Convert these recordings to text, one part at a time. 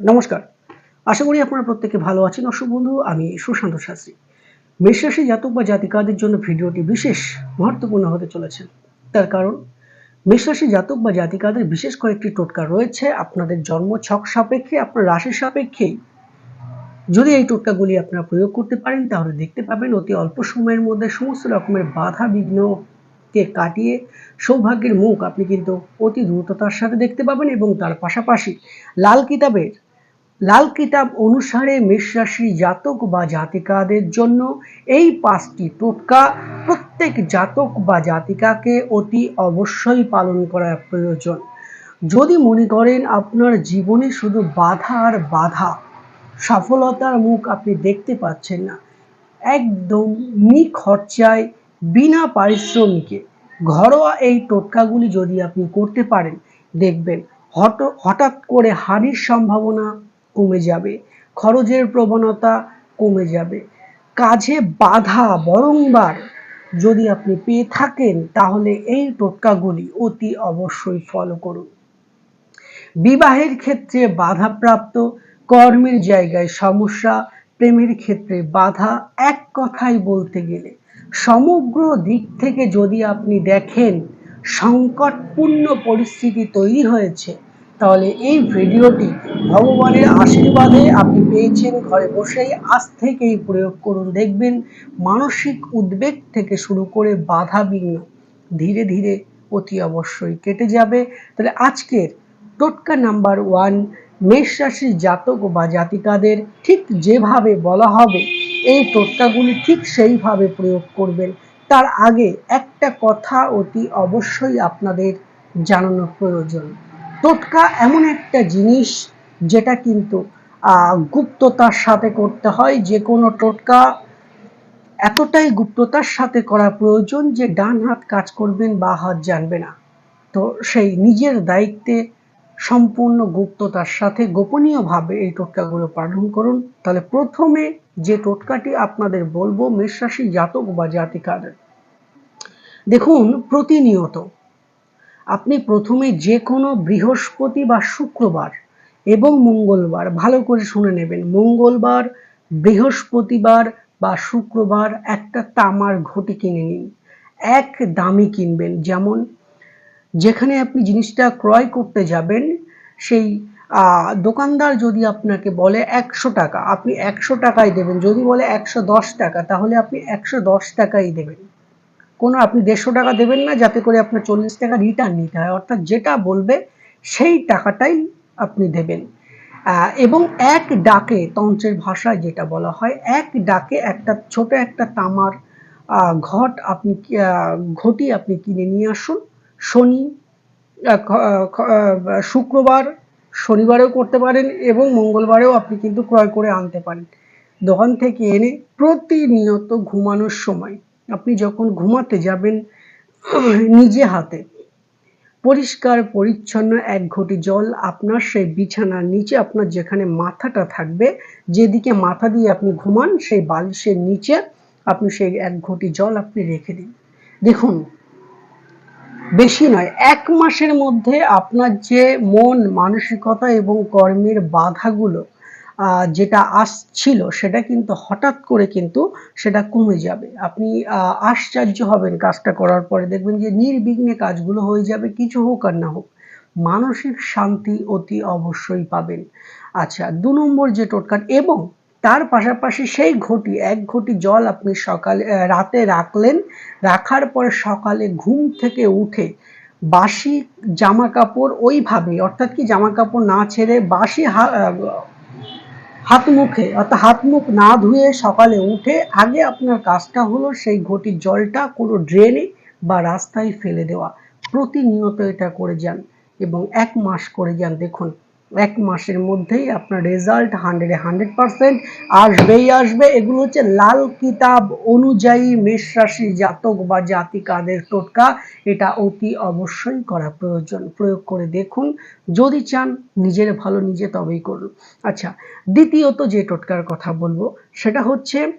নমস্কার। আশা করি আপনারা প্রত্যেকে ভালো আছেন। অশোক বন্ধু, আমি সুশান্ত শাস্ত্রী। মেষরাশি জাতক বা জাতিকাদের জন্য ভিডিওটি বিশেষ মহত্বপূর্ণ হতে চলেছে। তার কারণ মেষরাশি জাতক বা জাতিকাদের বিশেষ কয়েকটি টোটকা রয়েছে। আপনাদের জন্ম ছক সাপেক্ষে, আপনার রাশি সাপেক্ষেই। যদি এই টোটকাগুলি আপনারা প্রয়োগ করতে পারেন, তাহলে দেখতে পাবেন অতি অল্প সময়ের মধ্যে সমস্ত রকমের বাধা বিঘ্নকে কাটিয়ে সৌভাগ্যের মুখ আপনি কিন্তু অতি দ্রুততার সাথে দেখতে পাবেন এবং তার পাশাপাশি লাল কিতাবের লাল কিতাব অনুসারে মেষরাশি জাতক বা জাতিকাদের জন্য এই পাঁচটি টোটকা প্রত্যেক জাতক বা জাতিকাকে অতি অবশ্যই পালন করা প্রয়োজন। যদি মনে করেন আপনার জীবনে শুধু বাধা আর বাধা, সফলতার মুখ আপনি দেখতে পাচ্ছেন না। একদম নিখরচায় বিনা পারিশ্রমিকে ঘরোয়া এই টোটকাগুলি যদি আপনি করতে পারেন, দেখবেন হঠাৎ করে হানির সম্ভাবনা কমে যাবে, খরচের প্রবণতা কমে যাবে। কাজে বাধা বরংবার যদি আপনি পেয়ে থাকেন, তাহলে এই টোটকাগুলি অতি অবশ্যই ফলো করুন। বিবাহের ক্ষেত্রে বাধাপ্রাপ্ত, কর্মের জায়গায় সমস্যা, প্রেমের ক্ষেত্রে বাধা এক কথায় বলতে গেলে, সমগ্র দিক থেকে যদি আপনি দেখেন সংকটপূর্ণ পরিস্থিতি তৈরি হয়েছে তাহলে এই ভিডিওটি ভগবানের আশীর্বাদে আপনি পেয়েছেন, ঘরে বসেই আজ থেকেই প্রয়োগ করুন। দেখবেন মানসিক উদ্বেগ থেকে শুরু করে বাধা বিঘ্ন ধীরে ধীরে অতি অবশ্যই কেটে যাবে। তাহলে আজকের টোটকা নাম্বার ওয়ান, মেষ রাশির জাতক বা জাতিকাদের ঠিক যেভাবে বলা হবে, এই টোটকাগুলি ঠিক সেইভাবে প্রয়োগ করবেন। তার আগে একটা কথা অতি অবশ্যই আপনাদের জানানো প্রয়োজন। টোটকা এমন একটা জিনিস যেটা কিন্তু গুপ্ততার সাথে করতে হয়। যে কোনো টোটকা এতটাই গুপ্ততার সাথে করা প্রয়োজন যে ডান হাত কাজ করবেন, বা হাত জানবে না। তো সেই নিজের দায়িত্বে সম্পূর্ণ গুপ্ততার সাথে গোপনীয়ভাবে এই টোটকাগুলো পালন করুন। তাহলে প্রথমে যে টোটকাটি আপনাদের বলব, মেষরাশি জাতক বা জাতিকাদের। দেখুন, প্রতিনিয়ত আপনি প্রথমে যে কোনো বৃহস্পতি বা শুক্রবার এবং মঙ্গলবার ভালো করে শুনে নেবেন। মঙ্গলবার, বৃহস্পতিবার বা শুক্রবার একটা তামার ঘটি কিনে নিন। এক দামি কিনবেন। যেমন যেখানে আপনি জিনিসটা ক্রয় করতে যাবেন, সেই দোকানদার যদি আপনাকে বলে একশো টাকা, আপনি একশো টাকাই দেবেন। যদি বলে একশো দশ টাকা, তাহলে আপনি একশো দশ টাকাই দেবেন। কোনো, আপনি দেড়শো টাকা দেবেন না, যাতে করে আপনার চল্লিশ টাকা রিটার্ন নিতে হয়। অর্থাৎ যেটা বলবে, সেই টাকাটাই আপনি দেবেন। এবং এক ডাকে, তন্ত্রের ভাষায় যেটা বলা হয়, এক ডাকে একটা ছোট একটা তামার ঘট আপনি ঘটি আপনি কিনে নিয়ে আসুন। শনি শুক্রবার, শনিবারেও করতে পারেন এবং মঙ্গলবারেও আপনি কিন্তু ক্রয় করে আনতে পারেন। দোকান থেকে এনে প্রতিনিয়ত ঘুমানোর সময় আপনি যখন ঘুমাতে যাবেন, নিজে হাতে। পরিষ্কার, পরিচ্ছন্ন, এক ঘটি জল আপনার সেই বিছানার নিচে, আপনার যেখানে মাথাটা থাকবে, যেদিকে মাথা দিয়ে আপনি ঘুমান, সেই বালিশের নিচে আপনি সেই এক ঘটি জল আপনি রেখে দিন। দেখুন, বেশি নয়, এক মাসের মধ্যে আপনার যে মন, মানসিকতা এবং কর্মের বাধাগুলো যেটা আসছিল, সেটা কিন্তু হঠাৎ করে কিন্তু সেটা কমে যাবে। আপনি আশ্চর্য হবেন কাজটা করার পরে। দেখবেন যে নির্বিঘ্নে কাজগুলো হয়ে যাবে, কিছু হোক আর না হোক। মানসিক শান্তি অতি অবশ্যই পাবেন। আচ্ছা দু নম্বর যে টোটকা এবং তার পাশাপাশি সেই ঘটি, এক ঘটি জল আপনি সকালে রাতে রাখলেন। রাখার পরে সকালে ঘুম থেকে উঠে বাসি জামা কাপড় ওইভাবে অর্থাৎ কি জামা কাপড় না ছেড়ে বাসি হাত মুখে অর্থাৎ হাত মুখ না ধুয়ে সকালে উঠে আগে আপনার কাজটা হলো সেই ঘটির জলটা কোনো ড্রেনে বা রাস্তায় ফেলে দেওয়া। প্রতিনিয়ত এটা করে যান এবং এক মাস করে যান। দেখুন এক মাসের মধ্যেই আপনার রেজাল্ট হান্ড্রেডে হান্ড্রেড পার্সেন্ট আসবেই আসবে। এগুলো হচ্ছে লাল কিতাব অনুযায়ী মেষ রাশি জাতক বা জাতিকাদের টোটকা। এটা অতি অবশ্যই করা প্রয়োজন। প্রয়োগ করে দেখুন। যদি চান নিজের ভালো নিজে তবেই করুন। আচ্ছা দ্বিতীয়ত যে টোটকার কথা বলব, সেটা হচ্ছে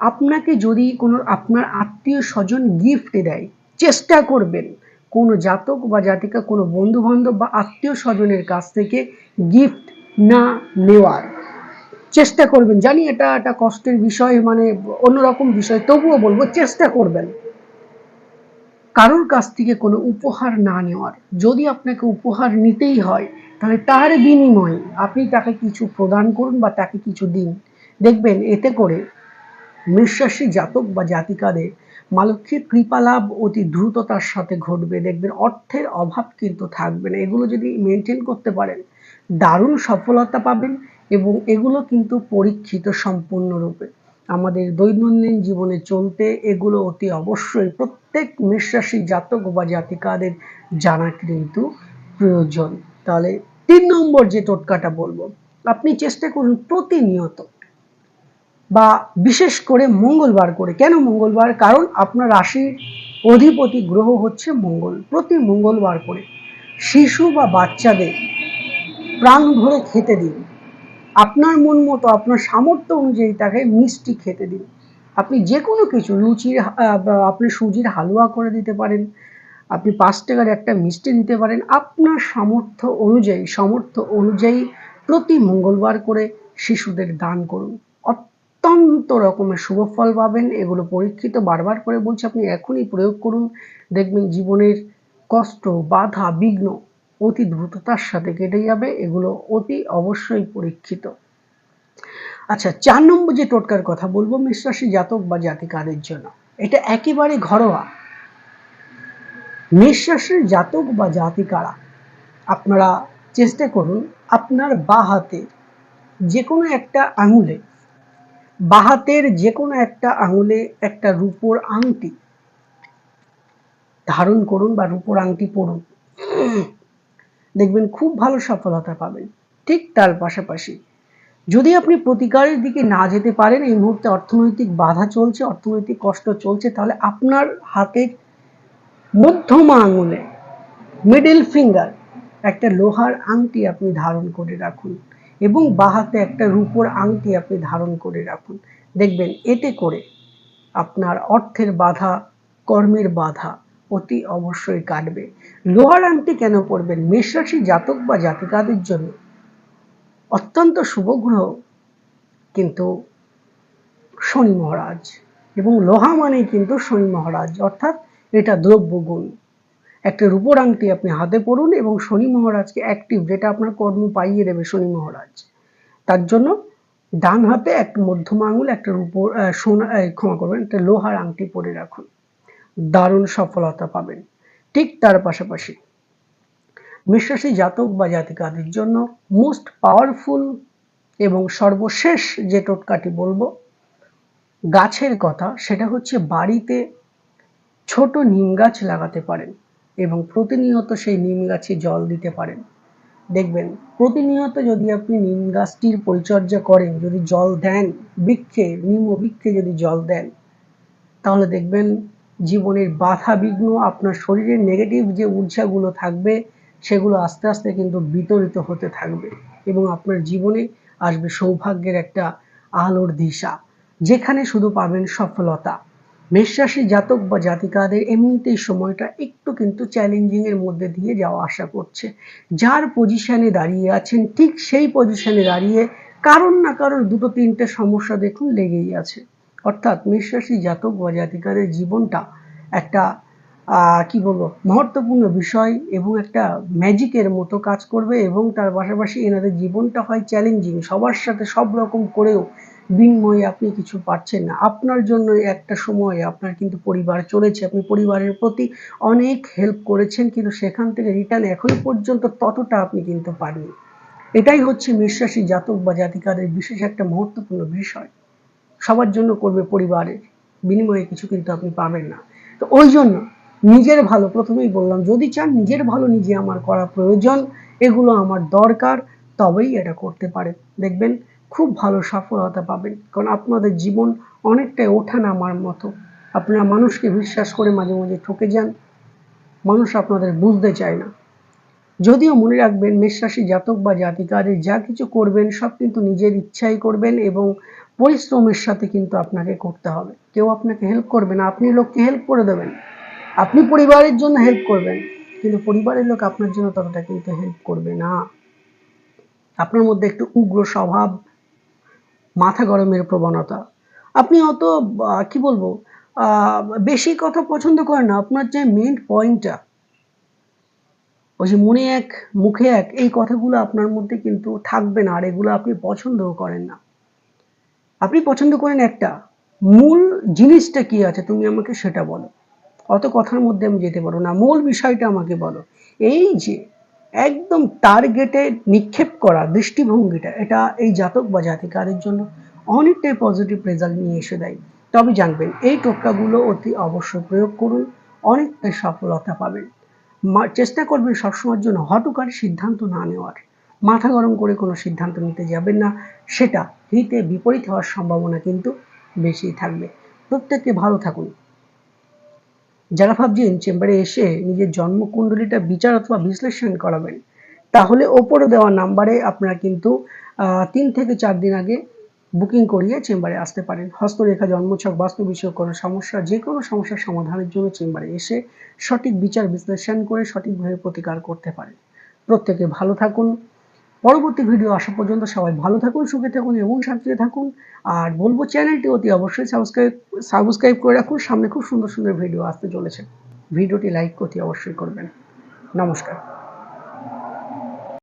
আপনাকে যদি কোনো আপনার আত্মীয় স্বজন গিফট দেয়, চেষ্টা করবেন। কোনো জাতক বা জাতিকা, কোনো বন্ধু বান্ধব বা আত্মীয় স্বজনের কাছ থেকে গিফট না নেওয়ার। চেষ্টা করবেন। জানি এটা একটা কষ্টের বিষয় মানে অন্যরকম বিষয়, তবুও বলব চেষ্টা করবেন। কারোর কাছ থেকে কোনো উপহার না নেওয়ার। যদি আপনাকে উপহার নিতেই হয়, তাহলে তার বিনিময়ে আপনি তাকে কিছু প্রদান করুন বা তাকে কিছু দিন। দেখবেন, এতে করে নিঃশ্বাসী জাতক বা জাতিকাদের মালক্ষীর কৃপালাভ অতি দ্রুততার সাথে ঘটবে। দেখবেন অর্থের অভাব কিন্তু থাকবে না। এগুলো যদি মেনটেন করতে পারেন, দারুণ সফলতা পাবেন এবং এগুলো কিন্তু পরীক্ষিত সম্পূর্ণরূপে। আমাদের দৈনন্দিন জীবনে চলতে এগুলো অতি অবশ্যই প্রত্যেক নিঃশ্বাসী জাতক বা জাতিকাদের জানা কিন্তু প্রয়োজন। তাহলে তিন নম্বর যে টোটকাটা বলব, আপনি চেষ্টা করুন প্রতিনিয়ত বা বিশেষ করে মঙ্গলবার করে। কেন মঙ্গলবার? কারণ আপনার রাশির অধিপতি গ্রহ হচ্ছে মঙ্গল। প্রতি মঙ্গলবার করে শিশু বা বাচ্চাদের প্রাণ ভরে খেতে দিন। আপনার মন মতো, আপনার সামর্থ্য অনুযায়ী তাকে মিষ্টি খেতে দিন। আপনি যে কোনো কিছু, লুচির আপনি সুজির হালুয়া করে দিতে পারেন, আপনি পাঁচ টাকার একটা মিষ্টি দিতে পারেন। আপনার সামর্থ্য অনুযায়ী সামর্থ্য অনুযায়ী প্রতি মঙ্গলবার করে শিশুদের দান করুন। অত্যন্ত রকমের শুভ ফল পাবেন। এগুলো পরীক্ষিত বারবার করে বলছি, আপনি এখনই প্রয়োগ করুন। দেখবেন জীবনের কষ্ট, বাধা, বিঘ্ন অতি দ্রুততার সাথে কেটে যাবে। এগুলো অতি অবশ্যই পরীক্ষিত। আচ্ছা চার নম্বর যে টোটকার কথা বলব মিশ্রাসী জাতক বা জাতিকাদের জন্য। এটা একেবারে ঘরোয়া। নিঃশ্বাসের জাতক বা জাতিকারা, আপনারা চেষ্টা করুন আপনার বা হাতে যে কোনো একটা আঙুলে বা হাতের যে কোনো একটা আঙুলে একটা রূপোর আংটি ধারণ করুন বা রূপোর আংটি পরুন। দেখবেন খুব ভালো সফলতা পাবেন। ঠিক তার পাশাপাশি যদি আপনি প্রতিকারের দিকে না যেতে পারেন, এই মুহূর্তে অর্থনৈতিক বাধা চলছে, অর্থনৈতিক কষ্ট চলছে, তাহলে আপনার হাতের মধ্যমা আঙুলে মিডল ফিঙ্গার একটা লোহার আংটি আপনি ধারণ করে রাখুন। এবং বাহাতে একটা রূপোর আংটি আপনি ধারণ করে রাখুন। দেখবেন এতে করে আপনার অর্থের বাধা, কর্মের বাধা অতি অবশ্যই কাটবে। লোহার আংটি কেন পড়বেন মেষরাশি জাতক বা জাতিকাদের জন্য অত্যন্ত শুভ গ্রহ কিন্তু শনি মহারাজ। এবং লোহা মানেই কিন্তু শনি মহারাজ, অর্থাৎ এটা দ্রব্যগুণ। একটা রূপোর আংটি আপনি হাতে পড়ুন এবং শনি মহারাজকে অ্যাক্টিভ যেটা আপনার কর্ম পাইয়ে দেবে শনি মহারাজ। তার জন্য ডান হাতে এক মধ্যম আঙুল, একটা রূপোর সোনা ক্ষমা করবেন, একটা লোহার আংটি পরে রাখুন। দারুণ সফলতা পাবেন। ঠিক তার পাশাপাশি বিশ্বাসী জাতক বা জাতিকাদের জন্য মোস্ট পাওয়ারফুল এবং সর্বশেষ যে টোটকাটি বলব, গাছের কথা, সেটা হচ্ছে বাড়িতে ছোট নিম গাছ লাগাতে পারেন। এবং প্রতিনিয়ত সেই নিম গাছে জল দিতে পারেন। দেখবেন, প্রতিনিয়ত যদি আপনি নিম গাছটির পরিচর্যা করেন, যদি জল দেন, বৃক্ষে, নিম বৃক্ষে যদি জল দেন, তাহলে দেখবেন জীবনের বাধা বিঘ্ন আপনার শরীরের নেগেটিভ যে ঊর্জাগুলো থাকবে, সেগুলো আস্তে আস্তে কিন্তু বিতরিত হতে থাকবে এবং আপনার জীবনে আসবে সৌভাগ্যের একটা আলোর দিশা, যেখানে শুধু পাবেন সফলতা। মেষরাশি জাতক বা জাতিকাদের এমনিতেই সময়টা একটু কিন্তু চ্যালেঞ্জিং এর মধ্যে দিয়ে যাওয়া আশা করছে। যার পজিশনে দাঁড়িয়ে আছেন, ঠিক সেই পজিশনে দাঁড়িয়ে কারণ না কারোর দুটো তিনটে সমস্যা দেখুন লেগেই আছে। অর্থাৎ মেষরাশি জাতক বা জাতিকাদের জীবনটা একটা কি বলব, মহত্বপূর্ণ বিষয় এবং একটা ম্যাজিকের মতো কাজ করবে এবং তার পাশাপাশি এনাদের জীবনটা হয় চ্যালেঞ্জিং সবার সাথে সব রকম করেও বিনিময়ে আপনি কিছু পাচ্ছেন না। আপনার জন্য একটা সময় আপনার কিন্তু পরিবার চলেছে। আপনি পরিবারের প্রতি অনেক হেল্প করেছেন, কিন্তু সেখান থেকে রিটার্ন এখনও পর্যন্ত ততটা আপনি কিন্তু পাননি। এটাই হচ্ছে বিশ্বাসী জাতক বা জাতিকাদের বিশেষ একটা মহত্বপূর্ণ বিষয়। সবার জন্য করবে পরিবারের বিনিময়ে কিছু কিন্তু আপনি পাবেন না। তো ওই জন্য নিজের ভালো প্রথমেই বললাম, যদি চান নিজের ভালো নিজে আমার করা প্রয়োজন, এগুলো আমার দরকার, তবেই এটা করতে পারে দেখবেন খুব ভালো সফলতা পাবেন। কারণ আপনাদের জীবন অনেকটাই ওঠা নামার মতো। আপনারা মানুষকে বিশ্বাস করে মাঝে মাঝে ঠকে যান। মানুষ আপনাদের বুঝতে চায় না। যদিও মনে রাখবেন, মেষরাশি জাতক বা জাতিকাদের যা কিছু করবেন, সব কিন্তু নিজের ইচ্ছাই করবেন এবং পরিশ্রমের সাথে কিন্তু আপনাকে করতে হবে। কেউ আপনাকে হেল্প করবে না, আপনি লোককে হেল্প করে দেবেন। আপনি পরিবারের জন্য হেল্প করবেন, কিন্তু পরিবারের লোক আপনার জন্য ততটা কিন্তু হেল্প করবে না। আপনার মধ্যে একটু উগ্র স্বভাব মাথা গরমের প্রবণতা। আপনি অত কি বলব বেশি কথা পছন্দ করেন না। আপনার যে মেন পয়েন্টটা ওই যে মনে এক, মুখে এক, এই কথাগুলো আপনার মধ্যে কিন্তু থাকবে না, আর এগুলো আপনি পছন্দও করেন না। আপনি পছন্দ করেন একটা, মূল জিনিসটা কি আছে তুমি আমাকে সেটা বলো। অত কথার মধ্যে আমি যেতে পারব না, মূল বিষয়টা আমাকে বলো। এই যে একদম টার্গেটে নিক্ষেপ করা দৃষ্টিভঙ্গিটা, এটা এই জাতক বা জাতিকাদের জন্য অনেকটাই পজিটিভ রেজাল্ট নিয়ে এসে দেয়। তবে জানবেন, এই টোটকাগুলো অতি অবশ্যই প্রয়োগ করুন, অনেকটাই সফলতা পাবেন। চেষ্টা করবেন সবসময়ের জন্য হটকারী সিদ্ধান্ত না নেওয়ার। মাথা গরম করে কোনো সিদ্ধান্ত নিতে যাবেন না, সেটা হিতে বিপরীত হওয়ার সম্ভাবনা কিন্তু বেশি থাকবে। প্রত্যেককে ভালো থাকুন। যারা ভাবছেন চেম্বারে এসে নিজের জন্মকুণ্ডলীটা বিচার অথবা বিশ্লেষণ করাবেন, তাহলে ওপরে দেওয়া নাম্বারে আপনারা কিন্তু তিন থেকে চার দিন আগে বুকিং করিয়ে চেম্বারে আসতে পারেন। হস্তরেখা, জন্মছক বাস্তু বিষয়ক কোনো সমস্যা যে কোনো সমস্যার সমাধানের জন্য চেম্বারে এসে সঠিক বিচার বিশ্লেষণ করে সঠিকভাবে প্রতিকার করতে পারেন। প্রত্যেকে ভালো থাকুন। পরবর্তী ভিডিও আসা পর্যন্ত সবাই ভালো থাকুন, সুখে থাকুন এবং শান্তিতে থাকুন। আর বলব চ্যানেলটি অতি অবশ্যই সাবস্ক্রাইব সাবস্ক্রাইব করে রাখুন। সামনে খুব সুন্দর সুন্দর ভিডিও আসতে চলেছে। ভিডিওটি লাইক অতি অবশ্যই করবেন। নমস্কার।